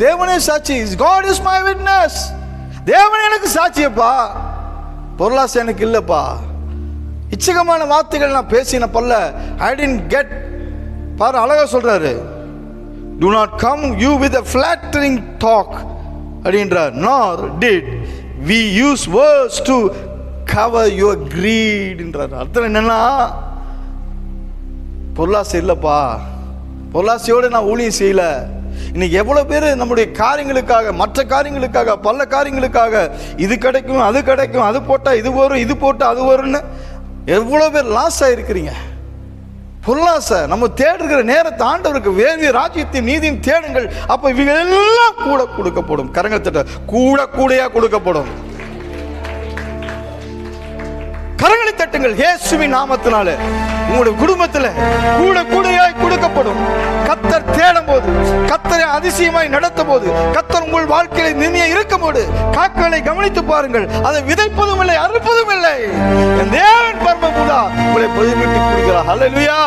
தேவனே சாட்சி. God is my witness தேவன் எனக்கு சாட்சியப்பா. பொருளாசை எனக்கு இல்லைப்பா. இச்சகமான வார்த்தைகள் நான் பேசின பல்ல ஐ டென்ட் கெட் பாரு அழகா சொல்றாரு. Do not come you with a flattering talk அப்படின்றார். Nor did we use words to cover your கிரீட்ன்றார் அர்த்தம் என்னன்னா பொருளாசை இல்லைப்பா. பொருளாசையோடு நான் ஊழியம் செய்யல. இன்னைக்கு எவ்வளோ பேர் நம்முடைய காரியங்களுக்காக மற்ற காரியங்களுக்காக பல காரியங்களுக்காக இது கிடைக்கும் அது கிடைக்கும் அது போட்டால் இது வரும் இது போட்டால் அது வரும்னு எவ்வளோ பேர் லாஸ் ஆகிருக்கிறீங்க பொருளாசை நம்ம தேடுகிற நேரத்தை ஆண்டவருக்கு வேண்டிய ராஜ்யத்தையும் நீதியும் தேடுங்கள். அப்ப இவங்க எல்லாம் கூட கொடுக்கப்படும். கரங்கத்திட்ட கூட கூடையா கொடுக்கப்படும். கரங்களை தட்டுங்கள். இயேசுவின் நாமத்தினால உங்களுடைய குடும்பத்தில் கூட கூடையாய் கொடுக்கப்படும். தேடும் போது கத்தரை அதிசயமாய் நடத்தும் போது கத்தர் உங்கள் வாழ்க்கையில நினைய இருக்கும் போது காக்களை கவனித்து பாருங்கள். அதை விதைப்பதும் இல்லை அறுப்பதும் இல்லை. என் தேவன் பரமபுடா உங்களை பதிவிட்டு கொடுக்கிறார். ஹalleluya